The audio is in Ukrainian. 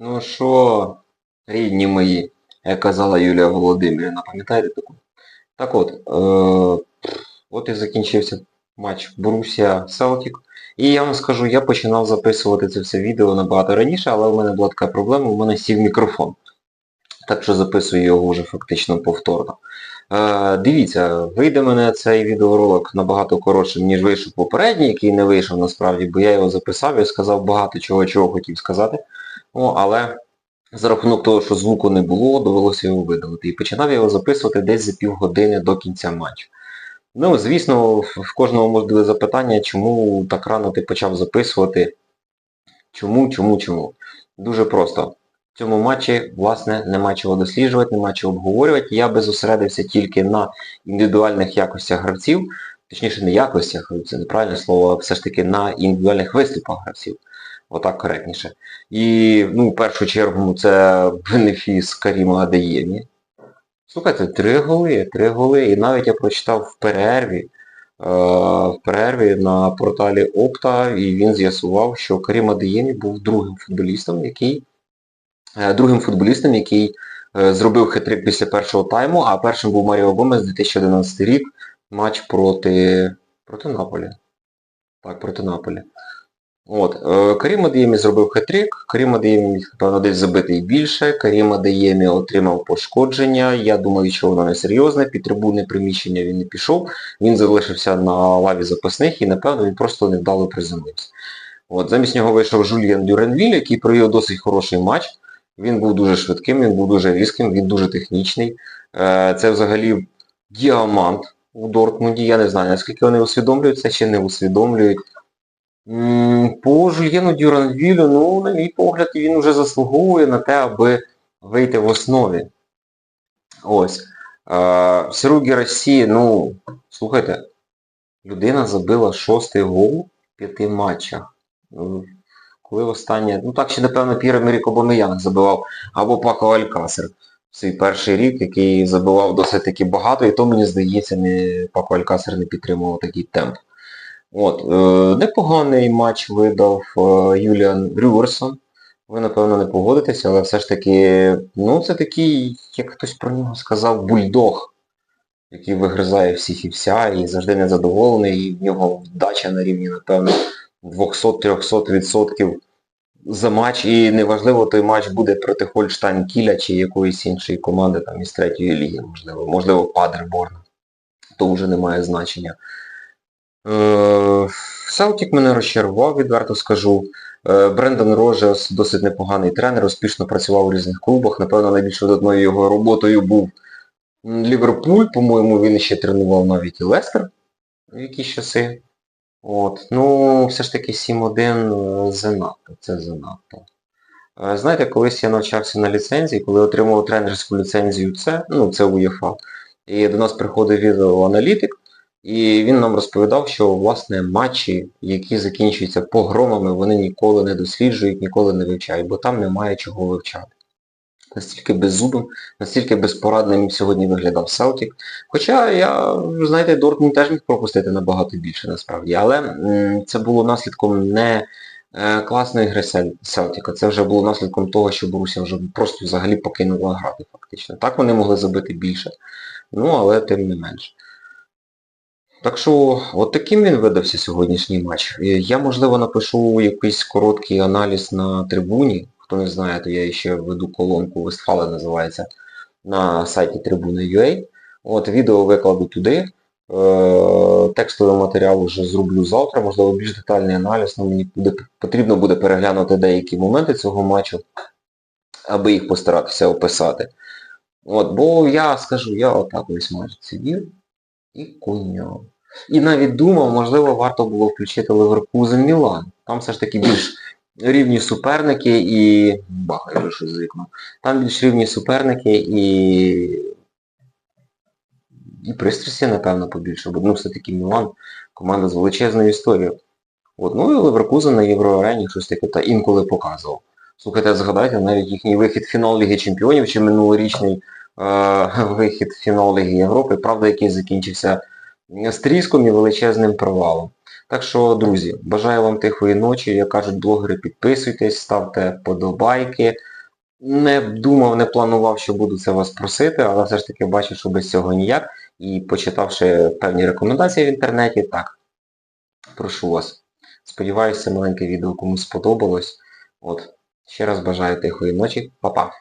Ну що, рідні мої, як казала Юлія Володимирівна, пам'ятаєте таку? Так от, е, от і закінчився матч Борусsia Селтік. І я вам скажу, я починав записувати це все відео набагато раніше, але в мене була така проблема, у мене сів мікрофон. Так що записую його вже фактично повторно. Е, дивіться, вийде мене цей відеоролик набагато коротшим, ніж вийшов попередній, який не вийшов насправді, бо я його записав і сказав багато чого, чого хотів сказати. О, але за рахунок того, що звуку не було, довелося його видалити. І починав його записувати десь за півгодини до кінця матчу. Ну, звісно, в кожного бути запитання, чому так рано ти почав записувати. Чому, чому, чому? Дуже просто. В цьому матчі, власне, нема чого досліджувати, нема чого обговорювати. Я би зосередився тільки на індивідуальних якостях гравців, точніше не якостях, це неправильне слово, а все ж таки на індивідуальних виступах гравців. Отак коректніше. І, ну, в першу чергу, це бенефіс Каріма Адеємі. Слухайте, три голи, три голи. І навіть я прочитав в перерві, е, в перерві на порталі Опта, і він з'ясував, що Карім Адеємі був другим футболістом, який е, другим футболістом, який е, зробив хитрик після першого тайму, а першим був Маріо Гомес 2011 рік, матч проти, проти Наполі. Так, проти Наполі. От, е, Карім Адеємі зробив хет-трик, Карім Адеємі міг, напевно, десь забити і більше, Карім Адеємі отримав пошкодження, я думаю, що воно не серйозне, під трибунне приміщення він не пішов, він залишився на лаві запасних і, напевно, він просто невдало приземлився. От, замість нього вийшов Жульєн Дюренвіль, який провів досить хороший матч. Він був дуже швидким, він був дуже різким, він дуже технічний. Е, Це взагалі діамант у Дортмунді. Я не знаю, наскільки вони усвідомлюють це чи не усвідомлюють. По Жульєну Дюранвілю, ну, на мій погляд, він вже заслуговує на те, аби вийти в основі. Ось. Е, Сиругі Росії, ну, слухайте, людина забила шостий гол в п'яти матчах. Коли останнє, ну так ще, напевно, Емерік Обамеян забивав, або Пако Алькасер свій перший рік, який забивав досить таки багато, і то, мені здається, не, Пако Алькасер не підтримував такий темп. От, е, непоганий матч видав е, Юліан Рюверсон. Ви, напевно, не погодитеся, але все ж таки, ну, це такий, як хтось про нього сказав, бульдог, який вигризає всіх і вся, і завжди незадоволений, і в нього вдача на рівні, напевно, 200-300% за матч. І неважливо, той матч буде проти Хольштайн Кіля чи якоїсь іншої команди там із третьої ліги, можливо, можливо, Падерборна. То вже не має значення. Е, Селтік мене розчарував, відверто скажу. Е, Брендан Рожес досить непоганий тренер, успішно працював у різних клубах. Напевно, найбільш видатною його роботою був Ліверпуль, по-моєму, він ще тренував навіть і Лестер в якісь часи. От. Ну, все ж таки 7-1 занадто, це занадто. Е, Знаєте, колись я навчався на ліцензії, коли отримував тренерську ліцензію С, ну це УЄФА, і до нас приходив відеоаналітик, і він нам розповідав, що власне матчі, які закінчуються погромами, вони ніколи не досліджують, ніколи не вивчають, бо там немає чого вивчати. Настільки беззубим, настільки безпорадним сьогодні виглядав Селтік. Хоча я, знаєте, Дортмунд теж міг пропустити набагато більше насправді, але це було наслідком не е, класної гри Сел- Селтіка, це вже було наслідком того, що Боруся вже просто взагалі покинула грати фактично. Так вони могли забити більше, ну але тим не менше. Так що, от таким він видався сьогоднішній матч. Я, можливо, напишу якийсь короткий аналіз на трибуні. Хто не знає, то я ще веду колонку Вестфала називається на сайті Трибуна.ua. От, відео викладу туди. Е, текстовий матеріал вже зроблю завтра, можливо, більш детальний аналіз, але мені буде, потрібно буде переглянути деякі моменти цього матчу, аби їх постаратися описати. От, бо я скажу, я отак ось матч сидів і коня. І навіть думав, можливо, варто було включити Леверкузен Мілан. Там все ж таки більш рівні суперники і... Бахай вже щось з. Там більш рівні суперники і... І пристрасті, напевно, побільше, бо ну все-таки Мілан команда з величезною історією. От, ну і Леверкузен на Євроарені щось таке та інколи показував. Слухайте, згадайте, навіть їхній вихід в фінал Ліги Чемпіонів чи минулорічний вихід в фінал Ліги Європи, правда, який закінчився з тріском і величезним провалом. Так що, друзі, бажаю вам тихої ночі. Як кажуть блогери, підписуйтесь, ставте подобайки. Не думав, не планував, що буду це вас просити, але все ж таки бачу, що без цього ніяк. І почитавши певні рекомендації в інтернеті, так, прошу вас. Сподіваюся, маленьке відео комусь сподобалось. От. Ще раз бажаю тихої ночі. Па-па!